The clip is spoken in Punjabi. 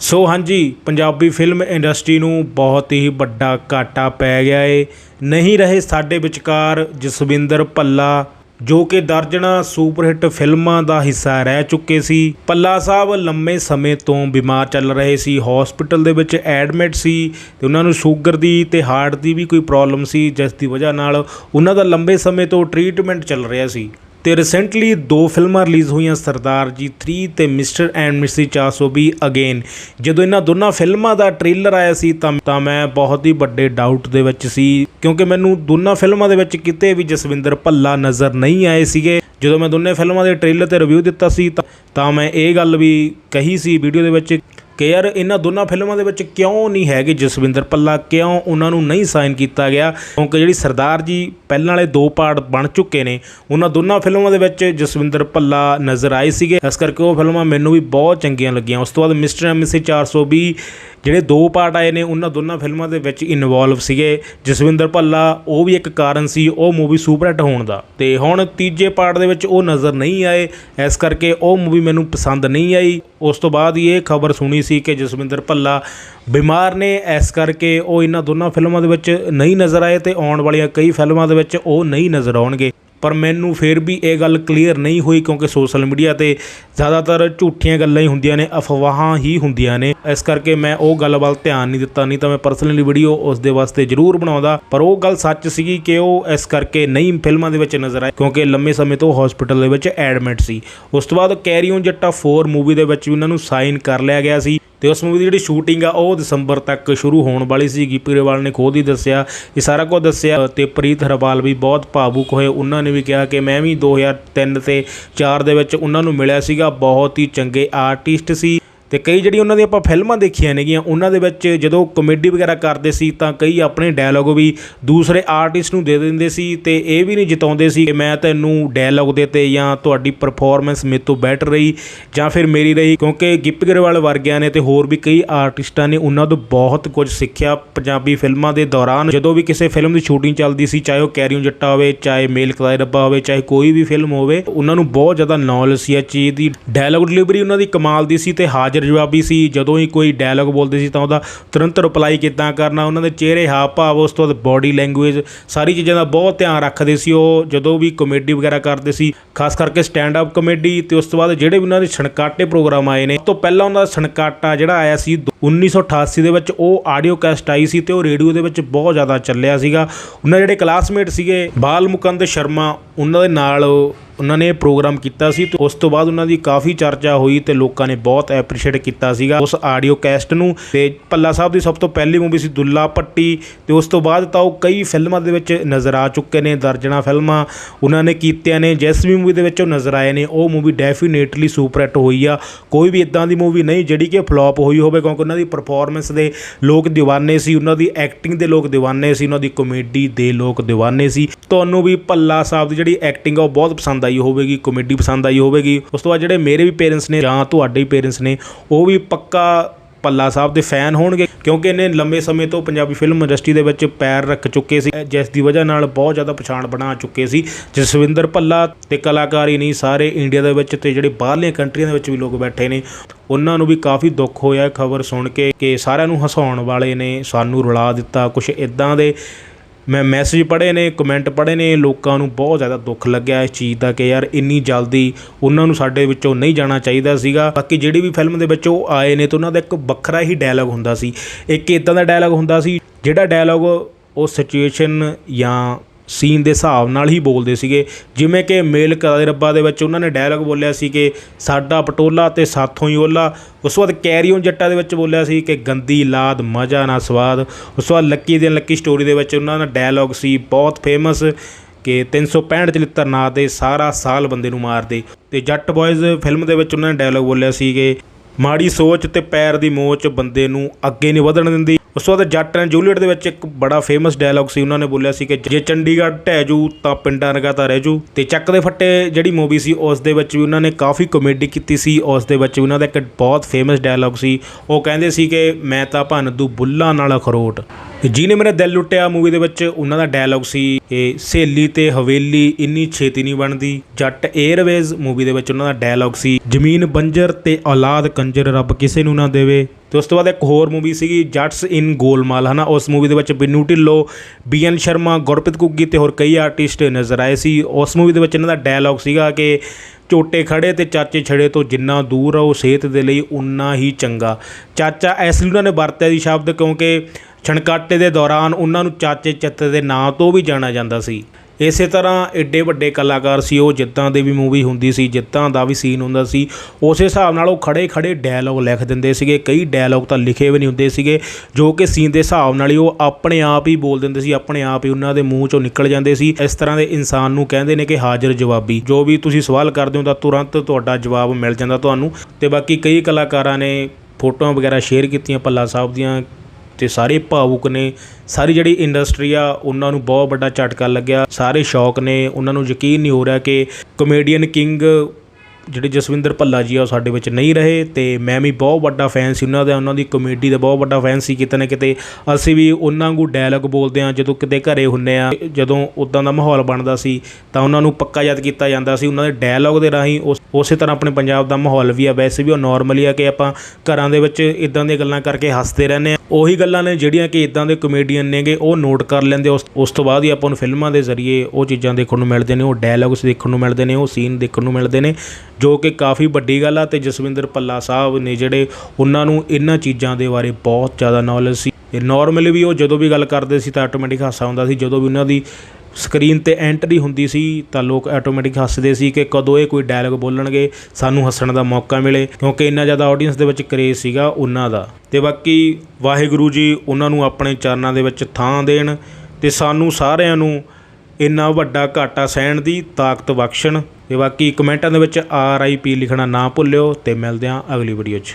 ਸੋ ਹਾਂਜੀ, ਪੰਜਾਬੀ ਫਿਲਮ ਇੰਡਸਟਰੀ ਨੂੰ ਬਹੁਤ ਹੀ ਵੱਡਾ ਘਾਟਾ ਪੈ ਗਿਆ ਏ। ਨਹੀਂ ਰਹੇ ਸਾਡੇ ਵਿਚਕਾਰ ਜਸਵਿੰਦਰ ਭੱਲਾ, ਜੋ ਕਿ ਦਰਜਣਾ ਸੁਪਰਹਿੱਟ ਫਿਲਮਾਂ ਦਾ ਹਿੱਸਾ ਰਹਿ ਚੁੱਕੇ ਸੀ। ਪੱਲਾ ਸਾਹਿਬ ਲੰਮੇ ਸਮੇਂ ਤੋਂ ਬਿਮਾਰ ਚੱਲ ਰਹੇ ਸੀ ਹਸਪੀਟਲ ਦੇ ਵਿੱਚ ਐਡਮਿਟ ਸੀ ਤੇ ਉਹਨਾਂ ਨੂੰ ਸ਼ੂਗਰ ਦੀ ਤੇ ਹਾਰਟ ਦੀ ਵੀ ਕੋਈ ਪ੍ਰੋਬਲਮ ਸੀ, ਜਿਸ ਦੀ ਵਜ੍ਹਾ ਨਾਲ ਉਹਨਾਂ ਦਾ ਲੰਬੇ ਸਮੇਂ ਤੋਂ ਟ੍ਰੀਟਮੈਂਟ ਚੱਲ ਰਿਹਾ ਸੀ। ਤੇ ਰੀਸੈਂਟਲੀ ਦੋ ਫਿਲਮਾਂ ਰਿਲੀਜ਼ ਹੋਈਆਂ ਸਰਦਾਰ ਜੀ 3 ਤੇ ਮਿਸਟਰ ਐਂਡ ਮਿਸੀ 420 ਅਗੇਨ ਜਦੋਂ ਇਹਨਾਂ ਦੋਨਾਂ ਫਿਲਮਾਂ ਦਾ ਟ੍ਰੇਲਰ ਆਇਆ ਸੀ ਤਾਂ ਤਾਂ ਮੈਂ ਬਹੁਤ ਹੀ ਵੱਡੇ ਡਾਊਟ ਦੇ ਵਿੱਚ ਸੀ, ਕਿਉਂਕਿ ਮੈਨੂੰ ਦੋਨਾਂ ਫਿਲਮਾਂ ਦੇ ਵਿੱਚ ਕਿਤੇ ਵੀ ਜਸਵਿੰਦਰ ਭੱਲਾ ਨਜ਼ਰ ਨਹੀਂ ਆਏ ਸੀਗੇ। ਜਦੋਂ ਮੈਂ ਦੋਨੇ ਫਿਲਮਾਂ ਦੇ ਟ੍ਰੇਲਰ ਤੇ ਰਿਵਿਊ ਦਿੱਤਾ ਸੀ ਤਾਂ ਮੈਂ ਇਹ ਗੱਲ ਵੀ ਕਹੀ ਸੀ ਵੀਡੀਓ ਦੇ ਵਿੱਚ ਕਿ ਯਾਰ ਇਹਨਾਂ ਦੋਨਾਂ ਫਿਲਮਾਂ ਦੇ ਵਿੱਚ ਕਿਉਂ ਨਹੀਂ ਹੈਗੇ ਜਸਵਿੰਦਰ ਪੱਲਾ? ਕਿਉਂ ਉਹਨਾਂ ਨੂੰ ਨਹੀਂ ਸਾਈਨ ਕੀਤਾ ਗਿਆ? ਕਿਉਂਕਿ ਜਿਹੜੀ ਸਰਦਾਰ ਜੀ ਪਹਿਲਾਂ ਵਾਲੇ ਦੋ ਪਾਰਟ ਬਣ ਚੁੱਕੇ ਨੇ, ਉਹਨਾਂ ਦੋਨਾਂ ਫਿਲਮਾਂ ਦੇ ਵਿੱਚ ਜਸਵਿੰਦਰ ਪੱਲਾ ਨਜ਼ਰ ਆਏ ਸੀਗੇ। ਇਸ ਕਰਕੇ ਉਹ ਫਿਲਮਾਂ ਮੈਨੂੰ ਵੀ ਬਹੁਤ ਚੰਗੀਆਂ ਲੱਗੀਆਂ। ਉਸ ਤੋਂ ਬਾਅਦ ਮਿਸਟਰ ਐਮਸੀ 420 ਜਿਹੜੇ ਦੋ ਪਾਰਟ ਆਏ ਨੇ, ਉਹਨਾਂ ਦੋਨਾਂ ਫਿਲਮਾਂ ਦੇ ਵਿੱਚ ਇਨਵੋਲਵ ਸੀਗੇ। ਜਸਵਿੰਦਰ ਭੱਲਾ, ਉਹ ਵੀ ਇੱਕ ਕਾਰਨ ਸੀ, ਉਹ ਮੂਵੀ ਸੁਪਰਹਿੱਟ ਹੋਣ ਦਾ। ਤੇ ਹੁਣ ਤੀਜੇ ਪਾਰਟ ਦੇ ਵਿੱਚ ਉਹ ਨਜ਼ਰ ਨਹੀਂ ਆਏ। ਇਸ ਕਰਕੇ ਉਹ ਮੂਵੀ ਮੈਨੂੰ ਪਸੰਦ ਨਹੀਂ ਆਈ। ਉਸ ਤੋਂ ਬਾਅਦ ਹੀ ਇਹ ਖਬਰ ਸੁਣੀ ਸੀ ਕਿ ਜਸਵਿੰਦਰ ਭੱਲਾ ਬਿਮਾਰ ਨੇ। ਇਸ ਕਰਕੇ ਉਹ ਇਹਨਾਂ ਦੋਨਾਂ ਫਿਲਮਾਂ ਦੇ ਵਿੱਚ ਨਹੀਂ ਨਜ਼ਰ ਆਏ ਤੇ ਆਉਣ ਵਾਲੀਆਂ ਕਈ ਫਿਲਮਾਂ ਦੇ ਵਿੱਚ ਉਹ ਨਹੀਂ ਨਜ਼ਰ ਆਉਣਗੇ। ਪਰ ਮੈਨੂੰ ਫਿਰ ਵੀ ਇਹ ਗੱਲ ਕਲੀਅਰ ਨਹੀਂ ਹੋਈ ਕਿਉਂਕਿ ਸੋਸ਼ਲ ਮੀਡੀਆ ਤੇ ਜ਼ਿਆਦਾਤਰ ਝੂਠੀਆਂ ਗੱਲਾਂ ਹੀ ਹੁੰਦੀਆਂ ਨੇ, ਅਫਵਾਹਾਂ ਹੀ ਹੁੰਦੀਆਂ ਨੇ। ਇਸ ਕਰਕੇ ਮੈਂ ਉਹ ਗੱਲ ਵੱਲ ਧਿਆਨ ਨਹੀਂ ਦਿੱਤਾ, ਨਹੀਂ ਤਾਂ ਮੈਂ ਪਰਸਨਲੀ ਵੀਡੀਓ ਉਸ ਦੇ ਵਾਸਤੇ ਜ਼ਰੂਰ ਬਣਾਉਂਦਾ। ਪਰ ਉਹ ਗੱਲ ਸੱਚ ਸੀਗੀ ਕਿ ਉਹ ਇਸ ਕਰਕੇ ਨਹੀਂ ਫਿਲਮਾਂ ਦੇ ਵਿੱਚ ਨਜ਼ਰ ਆਏ, ਕਿਉਂਕਿ ਲੰਮੇ ਸਮੇਂ ਤੋਂ ਹਸਪੀਟਲ ਦੇ ਵਿੱਚ ਐਡਮਿਟ ਸੀ। ਉਸ ਤੋਂ ਬਾਅਦ ਕੈਰੀਓਨ ਜੱਟਾ 4 ਮੂਵੀ ਦੇ ਵਿੱਚ ਵੀ ਉਹਨਾਂ ਨੂੰ ਸਾਈਨ ਕਰ ਲਿਆ ਗਿਆ ਸੀ ਤੇ ਉਸ ਮੂਵੀ ਦੀ ਜਿਹੜੀ ਸ਼ੂਟਿੰਗ ਆ, ਉਹ ਦਸੰਬਰ ਤੱਕ ਸ਼ੁਰੂ ਹੋਣ ਵਾਲੀ ਸੀ ਗਿੱਪੀ ਗਰੇਵਾਲ ਨੇ ਖੁਦ ਹੀ ਦੱਸਿਆ, ਇਹ ਸਾਰਾ ਕੁਝ ਦੱਸਿਆ ਤੇ ਪ੍ਰੀਤ ਹਰਪਾਲ ਵੀ ਬਹੁਤ ਭਾਵੁਕ ਹੋਏ। ਉਹਨਾਂ ਨੇ ਵੀ ਕਿਹਾ ਕਿ ਮੈਂ ਵੀ 2003 ਤੇ 4 ਦੇ ਵਿੱਚ ਉਹਨਾਂ ਨੂੰ ਮਿਲਿਆ ਸੀਗਾ। ਬਹੁਤ ਹੀ ਚੰਗੇ ਆਰਟਿਸਟ ਸੀ ਤੇ ਕਈ ਜਿਹੜੀ ਉਹਨਾਂ ਦੀ ਆਪਾਂ ਫਿਲਮਾਂ ਦੇਖੀਆਂ ਨੇਗੀਆਂ, ਉਹਨਾਂ ਦੇ ਵਿੱਚ ਜਦੋਂ ਕਮੇਡੀ ਵਗੈਰਾ ਕਰਦੇ ਸੀ ਤਾਂ ਕਈ ਆਪਣੇ ਡਾਇਲੋਗ ਵੀ ਦੂਸਰੇ ਆਰਟਿਸਟ ਨੂੰ ਦੇ ਦਿੰਦੇ ਸੀ ਤੇ ਇਹ ਵੀ ਨਹੀਂ ਜਿਤਾਉਂਦੇ ਸੀ ਕਿ ਮੈਂ ਤੈਨੂੰ ਡਾਇਲੋਗ ਦੇ ਤੇ ਜਾਂ ਤੁਹਾਡੀ ਪਰਫਾਰਮੈਂਸ ਮੇਰੇ ਤੋਂ ਬੈਟਰ ਰਹੀ ਜਾਂ ਫਿਰ ਮੇਰੀ ਰਹੀ, ਕਿਉਂਕਿ ਗਿੱਪੀ ਗਰੇਵਾਲ ਵਰਗਿਆਂ ਨੇ ਤੇ ਹੋਰ ਵੀ ਕਈ ਆਰਟਿਸਟਾਂ ਨੇ ਉਹਨਾਂ ਤੋਂ ਬਹੁਤ ਕੁਝ ਸਿੱਖਿਆ ਪੰਜਾਬੀ ਫਿਲਮਾਂ ਦੇ ਦੌਰਾਨ। ਜਦੋਂ ਵੀ ਕਿਸੇ ਫਿਲਮ ਦੀ ਸ਼ੂਟਿੰਗ ਚੱਲਦੀ ਸੀ, ਚਾਹੇ ਉਹ ਕੈਰੀਓ ਜੱਟਾ ਹੋਵੇ, ਚਾਹੇ ਮੇਲ ਕਦਾਈ ਰੱਬਾ ਹੋਵੇ, ਚਾਹੇ ਕੋਈ ਵੀ ਫਿਲਮ ਹੋਵੇ, ਉਹਨਾਂ ਨੂੰ ਬਹੁਤ ਜ਼ਿਆਦਾ ਨੌਲੇਜ ਸੀ ਇਹ ਚੀਜ਼ ਦੀ। ਡਾਇਲੋਗ ਡਿਲੀਵਰੀ ਉਹਨਾਂ ਦੀ ਕਮਾਲ ਦੀ ਸੀ ਤੇ ਹਾਜ਼ਰ ਜਵਾਬੀ ਸੀ, ਜਦੋਂ ਹੀ ਕੋਈ ਡਾਇਲੋਗ ਬੋਲਦੇ ਸੀ ਤਾਂ ਉਹਦਾ ਤੁਰੰਤ ਰਿਪਲਾਈ ਕਿੱਦਾਂ ਕਰਨਾ, ਉਹਨਾਂ ਦੇ ਚਿਹਰੇ ਹਾਵ ਭਾਵ, ਉਸ ਤੋਂ ਬਾਅਦ ਬਾਡੀ ਲੈਂਗੁਏਜ ਸਾਰੀ ਚੀਜ਼ਾਂ ਦਾ ਬਹੁਤ ਧਿਆਨ ਰੱਖਦੇ ਸੀ ਉਹ, ਜਦੋਂ ਵੀ ਕਮੇਡੀ ਵਗੈਰਾ ਕਰਦੇ ਸੀ, ਖਾਸ ਕਰਕੇ ਸਟੈਂਡ ਅਪ ਕਮੇਡੀ ਤੇ ਉਸ ਤੋਂ ਬਾਅਦ ਜਿਹੜੇ ਵੀ ਉਹਨਾਂ ਦੇ ਛਣਕਾਟੇ ਪ੍ਰੋਗਰਾਮ ਆਏ ਨੇ ਤੋਂ ਪਹਿਲਾਂ ਉਹਨਾਂ ਦਾ ਛਣਕਾਟਾ ਜਿਹੜਾ ਆਇਆ ਸੀ 1988 ਦੇ ਵਿੱਚ ਉਹ ਆਡੀਓ ਕੈਸਟ ਆਈ ਸੀ ਤੇ ਉਹ ਰੇਡੀਓ ਦੇ ਵਿੱਚ ਬਹੁਤ ਜ਼ਿਆਦਾ ਚੱਲਿਆ ਸੀਗਾ। ਉਹਨਾਂ ਦੇ ਜਿਹੜੇ ਕਲਾਸਮੇਟ ਸੀਗੇ, ਬਾਲ ਮੁਕੰਦ ਸ਼ਰਮਾ ਉਹਨਾਂ ਦੇ ਨਾਲ ਉਹਨਾਂ ਨੇ ਪ੍ਰੋਗਰਾਮ ਕੀਤਾ ਸੀ ਤੇ ਉਸ ਤੋਂ ਬਾਅਦ ਉਹਨਾਂ ਦੀ ਕਾਫੀ ਚਰਚਾ ਹੋਈ ਤੇ ਲੋਕਾਂ ਨੇ ਬਹੁਤ ਐਪਰੀਸ਼ੀਏਟ ਕੀਤਾ ਸੀਗਾ ਉਸ ਆਡੀਓ ਕੈਸਟ ਨੂੰ ਤੇ ਭੱਲਾ ਸਾਹਿਬ ਦੀ ਸਭ ਤੋਂ ਪਹਿਲੀ ਮੂਵੀ ਸੀ ਦੁੱਲਾ ਪੱਟੀ ਤੇ ਉਸ ਤੋਂ ਬਾਅਦ ਤਾਂ ਉਹ ਕਈ ਫਿਲਮਾਂ ਦੇ ਵਿੱਚ ਨਜ਼ਰ ਆ ਚੁੱਕੇ ਨੇ ਦਰਜਣਾ ਫਿਲਮਾਂ ਉਹਨਾਂ ਨੇ ਕੀਤੀਆਂ ਨੇ, ਜਿਸ ਵੀ ਮੂਵੀ ਦੇ ਵਿੱਚ ਉਹ ਨਜ਼ਰ ਆਏ ਨੇ, ਉਹ ਮੂਵੀ ਡੈਫੀਨੇਟਲੀ ਸੁਪਰ ਹਿੱਟ ਹੋਈ ਆ। ਕੋਈ ਵੀ ਇਦਾਂ ਦੀ ਮੂਵੀ ਨਹੀਂ ਜਿਹੜੀ ਕਿ ਫਲॉप ਹੋਈ ਹੋਵੇ ਕਿਉਂਕਿ ਉਹਨਾਂ ਦੀ ਪਰਫਾਰਮੈਂਸ ਦੇ ਲੋਕ دیਵਾਨੇ ਸੀ, ਉਹਨਾਂ ਦੀ ਐਕਟਿੰਗ ਦੇ ਲੋਕ دیਵਾਨੇ ਸੀ, ਉਹਨਾਂ ਦੀ ਕਮੇਡੀ ਦੇ ਲੋਕ دیਵਾਨੇ ਸੀ। ਤੁਹਾਨੂੰ ਵੀ ਭੱਲਾ ਸਾਹਿਬ ਦੀ ਜਿਹੜੀ ਐਕਟਿੰਗ ਆ ਉਹ ਬਹੁਤ ਪਸੰਦ ਆਈ ਹੋਵੇਗੀ ਕਮੇਡੀ ਪਸੰਦ ਆਈ ਹੋਵੇਗੀ। ਉਸ ਤੋਂ ਬਾਅਦ ਜਿਹੜੇ ਮੇਰੇ ਵੀ ਪੇਰੈਂਟਸ ਨੇ ਜਾਂ ਤੁਹਾਡੇ ਵੀ ਪੇਰੈਂਟਸ ਨੇ, ਉਹ ਵੀ ਪੱਕਾ ਪੱਲਾ ਸਾਹਿਬ ਦੇ ਫੈਨ ਹੋਣਗੇ, ਕਿਉਂਕਿ ਇਹਨੇ ਲੰਬੇ ਸਮੇਂ ਤੋਂ ਪੰਜਾਬੀ ਫਿਲਮ ਇੰਡਸਟਰੀ ਦੇ ਵਿੱਚ ਪੈਰ ਰੱਖ ਚੁੱਕੇ ਸੀ। ਜਿਸ ਦੀ ਵਜ੍ਹਾ ਨਾਲ ਬਹੁਤ ਜ਼ਿਆਦਾ ਪਛਾਣ ਬਣਾ ਚੁੱਕੇ ਸੀ। ਜਸਵਿੰਦਰ ਭੱਲਾ ਤੇ ਕਲਾਕਾਰ ਹੀ ਨਹੀਂ, ਸਾਰੇ ਇੰਡੀਆ ਦੇ ਵਿੱਚ ਤੇ ਜਿਹੜੇ ਬਾਹਰਲੀਆਂ ਕੰਟਰੀਆਂ ਦੇ ਵਿੱਚ ਵੀ ਲੋਕ ਬੈਠੇ ਨੇ। ਉਹਨਾਂ ਨੂੰ ਵੀ ਕਾਫੀ ਦੁੱਖ ਹੋਇਆ ਖਬਰ ਸੁਣ ਕੇ ਕਿ ਸਾਰਿਆਂ ਨੂੰ ਹਸਾਉਣ ਵਾਲੇ ਨੇ, ਸਾਨੂੰ ਰੁਲਾ ਦਿੱਤਾ ਕੁਝ ਇਦਾਂ ਦੇ ਮੈਂ ਮੈਸੇਜ ਪੜ੍ਹੇ ਨੇ ਕਮੈਂਟ ਪੜ੍ਹੇ ਨੇ, ਲੋਕਾਂ ਨੂੰ ਬਹੁਤ ਜ਼ਿਆਦਾ ਦੁੱਖ ਲੱਗਿਆ ਇਸ ਚੀਜ਼ ਦਾ ਕਿ ਯਾਰ ਇੰਨੀ ਜਲਦੀ ਉਹਨਾਂ ਨੂੰ ਸਾਡੇ ਵਿੱਚੋਂ ਨਹੀਂ ਜਾਣਾ ਚਾਹੀਦਾ ਸੀਗਾ। ਬਾਕੀ ਜਿਹੜੀ ਵੀ ਫਿਲਮ ਦੇ ਵਿੱਚ ਉਹ ਆਏ ਨੇ ਤੇ ਉਹਨਾਂ ਦਾ ਇੱਕ ਵੱਖਰਾ ਹੀ ਡਾਇਲੌਗ ਹੁੰਦਾ ਸੀ। ਇੱਕ ਇਦਾਂ ਦਾ ਡਾਇਲੌਗ ਹੁੰਦਾ ਸੀ ਜਿਹੜਾ ਡਾਇਲੌਗ ਉਹ ਸਿਚੁਏਸ਼ਨ ਜਾਂ ਸੀਨ ਦੇ ਹਿਸਾਬ ਨਾਲ ਹੀ ਬੋਲਦੇ ਸੀਗੇ। ਜਿਵੇਂ ਕਿ ਮੇਲ ਕਰਾਦੇ ਰੱਬਾ ਦੇ ਵਿੱਚ ਉਹਨਾਂ ਨੇ ਡਾਇਲੌਗ ਬੋਲਿਆ ਸੀ ਕਿ ਸਾਡਾ ਪਟੋਲਾ ਤੇ ਸਾਥੋਂ ਹੀ ਓਲਾ। ਉਸ ਤੋਂ ਬਾਅਦ ਕੈਰੀਓਨ ਜੱਟਾ ਦੇ ਵਿੱਚ ਬੋਲਿਆ ਸੀ ਕਿ ਗੰਦੀ ਲਾਦ, ਮਜ਼ਾ ਨਾ ਸਵਾਦ। ਉਸ ਤੋਂ ਬਾਅਦ ਲੱਕੀ ਦੇ ਲੱਕੀ ਸਟੋਰੀ ਦੇ ਵਿੱਚ ਉਹਨਾਂ ਦਾ ਡਾਇਲੌਗ ਸੀ ਬਹੁਤ ਫੇਮਸ ਕਿ 365 ਚਲਿੱਤਰ ਨਾ ਦੇ ਸਾਰਾ ਸਾਲ ਬੰਦੇ ਨੂੰ ਮਾਰਦੇ। ਤੇ ਜੱਟ ਬॉयਜ਼ ਫਿਲਮ ਦੇ ਵਿੱਚ ਉਹਨਾਂ ਨੇ ਡਾਇਲੌਗ ਬੋਲਿਆ ਸੀ ਕਿ ਮਾੜੀ ਸੋਚ ਤੇ ਪੈਰ ਦੀ ਮੋਚ ਬੰਦੇ ਨੂੰ ਅੱਗੇ ਨਹੀਂ ਵਧਣ ਦਿੰਦੀ। ਉਸ ਤੋਂ ਬਾਅਦ ਜੱਟ ਐਂਡ ਜੂਲੀਅਟ ਦੇ ਵਿੱਚ ਇੱਕ ਬੜਾ ਫੇਮਸ ਡਾਇਲੌਗ ਸੀ, ਉਹਨਾਂ ਨੇ ਬੋਲਿਆ ਸੀ ਕਿ ਜੇ ਚੰਡੀਗੜ੍ਹ ਢਹਿ ਜੂ ਤਾਂ ਪਿੰਡਾਂ ਰਗਾ ਤਾਂ ਰਹਿ ਜੂ। ਤੇ ਚੱਕ ਦੇ ਫੱਟੇ ਜਿਹੜੀ ਮੂਵੀ ਸੀ, ਉਸ ਦੇ ਵਿੱਚ ਵੀ ਉਹਨਾਂ ਨੇ ਕਾਫੀ ਕਮੇਡੀ ਕੀਤੀ ਸੀ, ਉਸ ਦੇ ਵਿੱਚ ਵੀ ਉਹਨਾਂ ਦਾ ਇੱਕ ਬਹੁਤ ਫੇਮਸ ਡਾਇਲੌਗ ਸੀ। ਉਹ ਕਹਿੰਦੇ ਸੀ ਕਿ ਮੈਂ ਤਾਂ ਭੰਨ ਦੂ ਬੁੱਲਾਂ ਨਾਲ ਅਖਰੋਟ। ਜਿਹਨੇ ਮੇਰਾ ਦਿਲ ਲੁੱਟਿਆ ਮੂਵੀ ਦੇ ਵਿੱਚ, ਉਹਨਾਂ ਦਾ ਡਾਇਲੌਗ ਸੀ ਕਿ ਸਹੇਲੀ ਤੇ ਹਵੇਲੀ ਇੰਨੀ ਛੇਤੀ ਨਹੀਂ ਬਣਦੀ। ਜੱਟ 에ਅਰਵੇਜ਼ ਮੂਵੀ ਦੇ ਵਿੱਚ ਉਹਨਾਂ ਦਾ ਡਾਇਲੌਗ ਸੀ, ਜ਼ਮੀਨ ਬੰਜਰ ਤੇ ਔਲਾਦ ਕੰਜਰ ਰੱਬ ਕਿਸੇ ਨੂੰ ਨਾ ਦੇਵੇ। ਤੇ ਉਸ ਤੋਂ ਬਾਅਦ ਇੱਕ ਹੋਰ ਮੂਵੀ ਸੀਗੀ ਜੱਟਸ ਇਨ ਗੋਲਮਾਲ ਹਨਾ? ਉਸ ਮੂਵੀ ਦੇ ਵਿੱਚ ਬਿੰਨੂ ਢਿੱਲੋਂ ਬੀਐਨ ਸ਼ਰਮਾ, ਗੁਰਪ੍ਰੀਤ ਕੁੱਗੀ ਤੇ ਹੋਰ ਕਈ ਆਰਟਿਸਟ ਨਜ਼ਰ ਆਏ ਸੀ। ਉਸ ਮੂਵੀ ਦੇ ਵਿੱਚ ਇਹਨਾਂ ਦਾ ਡਾਇਲੌਗ ਸੀਗਾ ਕਿ ਝੋਟੇ ਖੜੇ ਤੇ ਚਾਚੇ ਛੜੇ ਤੋਂ ਜਿੰਨਾ ਦੂਰ ਰਹੋ ਸਿਹਤ ਦੇ ਲਈ ਉਨਾ ਹੀ ਚੰਗਾ। ਚਾਚਾ ਇਸ ਲਈ ਉਹਨਾਂ ਨੇ ਵਰਤਿਆ ਦੀ ਸ਼ਬਦ ਕਿਉਂਕਿ ਛਣਕਾਟੇ ਦੇ ਦੌਰਾਨ ਉਹਨਾਂ ਨੂੰ ਚਾਚੇ ਚੱਤੇ ਦੇ ਨਾਂ ਤੋਂ ਵੀ ਜਾਣਿਆ ਜਾਂਦਾ ਸੀ। ਇਸੇ ਤਰ੍ਹਾਂ ਐਡੇ ਵੱਡੇ ਕਲਾਕਾਰ ਸੀ, ਉਹ ਜਿੱਦਾਂ ਦੀ ਵੀ ਮੂਵੀ ਹੁੰਦੀ ਸੀ ਜਿੱਦਾਂ ਦਾ ਵੀ ਸੀਨ ਹੁੰਦਾ ਸੀ, ਉਸੇ ਹਿਸਾਬ ਨਾਲ ਉਹ ਖੜੇ ਖੜੇ ਡਾਇਲੌਗ ਲਿਖ ਦਿੰਦੇ ਸੀਗੇ, ਕਈ ਡਾਇਲੌਗ ਤਾਂ ਲਿਖੇ ਵੀ ਨਹੀਂ ਹੁੰਦੇ ਸੀਗੇ, ਜੋ ਕਿ ਸੀਨ ਦੇ ਹਿਸਾਬ ਨਾਲ ਹੀ ਉਹ ਆਪਣੇ ਆਪ ਹੀ ਬੋਲ ਦਿੰਦੇ ਸੀ, ਆਪਣੇ ਆਪ ਹੀ ਉਹਨਾਂ ਦੇ ਮੂੰਹ ਚੋਂ ਨਿਕਲ ਜਾਂਦੇ ਸੀ, ਇਸ ਤਰ੍ਹਾਂ ਦੇ ਇਨਸਾਨ ਨੂੰ ਕਹਿੰਦੇ ਨੇ ਕਿ ਹਾਜ਼ਰ ਜਵਾਬੀ, ਜੋ ਵੀ ਤੁਸੀਂ ਸਵਾਲ ਕਰਦੇ ਹੋ ਤਾਂ ਤੁਰੰਤ ਤੁਹਾਡਾ ਜਵਾਬ ਮਿਲ ਜਾਂਦਾ ਤੁਹਾਨੂੰ, ਤੇ ਬਾਕੀ ਕਈ ਕਲਾਕਾਰਾਂ ਨੇ ਫੋਟੋਆਂ ਵਗੈਰਾ ਸ਼ੇਅਰ ਕੀਤੀਆਂ, ਭੱਲਾ ਸਾਹਿਬ ਦੀਆਂ ਤੇ ਸਾਰੇ ਭਾਵੁਕ ਨੇ, ਸਾਰੀ ਜਿਹੜੀ ਇੰਡਸਟਰੀ ਆ, ਉਹਨਾਂ ਨੂੰ ਬਹੁਤ ਵੱਡਾ ਝਟਕਾ ਲੱਗਿਆ। ਸਾਰੇ ਸ਼ੌਕ ਨੇ, ਉਹਨਾਂ ਨੂੰ ਯਕੀਨ ਨਹੀਂ ਹੋ ਰਿਹਾ ਕਿ ਕਮੇਡੀਅਨ ਕਿੰਗ ਜਿਹੜੇ ਜਸਵਿੰਦਰ ਭੱਲਾ ਜੀ ਆ, ਉਹ ਸਾਡੇ ਵਿੱਚ ਨਹੀਂ ਰਹੇ ਤੇ ਮੈਂ ਵੀ ਬਹੁਤ ਵੱਡਾ ਫੈਨ ਸੀ, ਉਹਨਾਂ ਦਾ, ਉਹਨਾਂ ਦੀ ਕਮੇਡੀ ਦਾ ਬਹੁਤ ਵੱਡਾ ਫੈਨ ਸੀ ਕਿਤੇ ਨਾ ਕਿਤੇ। ਅਸੀਂ ਵੀ ਉਹਨਾਂ ਨੂੰ ਡਾਇਲੌਗ ਬੋਲਦੇ ਆ ਜਦੋਂ ਕਿਤੇ ਘਰੇ ਹੁੰਨੇ ਆ ਜਦੋਂ ਉਦਾਂ ਦਾ ਮਾਹੌਲ ਬਣਦਾ ਸੀ, ਤਾਂ ਉਹਨਾਂ ਨੂੰ ਪੱਕਾ ਯਾਦ ਕੀਤਾ ਜਾਂਦਾ ਸੀ, ਉਹਨਾਂ ਦੇ ਡਾਇਲੌਗ ਦੇ ਰਾਹੀਂ ਉਸ, ਉਸੇ ਤਰ੍ਹਾਂ ਆਪਣੇ ਪੰਜਾਬ ਦਾ ਮਾਹੌਲ ਵੀ ਆ। ਵੈਸੇ ਵੀ ਉਹ ਨਾਰਮਲੀ ਆ ਕਿ ਆਪਾਂ ਘਰਾਂ ਦੇ ਵਿੱਚ ਇਦਾਂ ਦੀਆਂ ਗੱਲਾਂ ਕਰਕੇ ਹੱਸਦੇ ਰਹਿੰਦੇ ਆ ਉਹੀ ਗੱਲਾਂ ਨੇ ਜਿਹੜੀਆਂ ਕਿ ਇਦਾਂ ਦੇ ਕਮੇਡੀਅਨ ਨੇਗੇ, ਉਹ ਨੋਟ ਕਰ ਲੈਂਦੇ ਉਸ ਉਸ ਤੋਂ ਬਾਅਦ ਹੀ ਆਪਾਂ ਨੂੰ ਫਿਲਮਾਂ ਦੇ ਜ਼ਰੀਏ ਉਹ ਚੀਜ਼ਾਂ ਦੇਖਣ ਨੂੰ ਮਿਲਦੇ ਨੇ, ਉਹ ਡਾਇਲੌਗਸ ਦੇਖਣ ਨੂੰ ਮਿਲਦੇ ਨੇ, ਉਹ ਸੀਨ ਦੇਖਣ ਨੂੰ ਮਿਲਦੇ ਨੇ। ਜੋ ਕਿ ਕਾਫੀ ਵੱਡੀ ਗੱਲ ਆ ਅਤੇ ਜਸਵਿੰਦਰ ਭੱਲਾ ਸਾਹਿਬ ਨੇ ਜਿਹੜੇ ਉਹਨਾਂ ਨੂੰ ਇਹਨਾਂ ਚੀਜ਼ਾਂ ਦੇ ਬਾਰੇ ਬਹੁਤ ਜ਼ਿਆਦਾ ਨੌਲੇਜ ਸੀ। ਇਹ ਨਾਰਮਲੀ ਵੀ ਉਹ ਜਦੋਂ ਵੀ ਗੱਲ ਕਰਦੇ ਸੀ ਤਾਂ ਆਟੋਮੈਟਿਕ ਹਾਸਾ ਹੁੰਦਾ ਸੀ। ਜਦੋਂ ਵੀ ਉਹਨਾਂ ਦੀ ਸਕਰੀਨ ਤੇ ਐਂਟਰੀ ਹੁੰਦੀ ਸੀ ਤਾਂ ਲੋਕ ਆਟੋਮੈਟਿਕ ਹੱਸਦੇ ਸੀ ਕਿ ਕਦੋਂ ਇਹ ਕੋਈ ਡਾਇਲੌਗ ਬੋਲਣਗੇ, ਸਾਨੂੰ ਹੱਸਣ ਦਾ ਮੌਕਾ ਮਿਲੇ, ਕਿਉਂਕਿ ਇੰਨਾ ਜ਼ਿਆਦਾ ਆਡੀਅנס ਦੇ ਵਿੱਚ ਕਰੇਜ਼ ਸੀਗਾ ਉਹਨਾਂ ਦਾ। ਤੇ ਬਾਕੀ ਵਾਹਿਗੁਰੂ ਜੀ ਉਹਨਾਂ ਨੂੰ ਆਪਣੇ ਚਰਨਾਂ ਦੇ ਵਿੱਚ ਥਾਂ ਦੇਣ ਤੇ ਸਾਨੂੰ ਸਾਰਿਆਂ ਨੂੰ ਇੰਨਾ ਵੱਡਾ ਘਾਟਾ ਸਹਿਣ ਦੀ ਤਾਕਤ ਬਖਸ਼ਣ ਤੇ ਬਾਕੀ ਕਮੈਂਟਾਂ ਦੇ ਵਿੱਚ ਆਰ ਆਈ ਪੀ ਲਿਖਣਾ ਨਾ ਭੁੱਲਿਓ ਤੇ ਮਿਲਦੇ ਹਾਂ ਅਗਲੀ ਵੀਡੀਓ 'ਚ।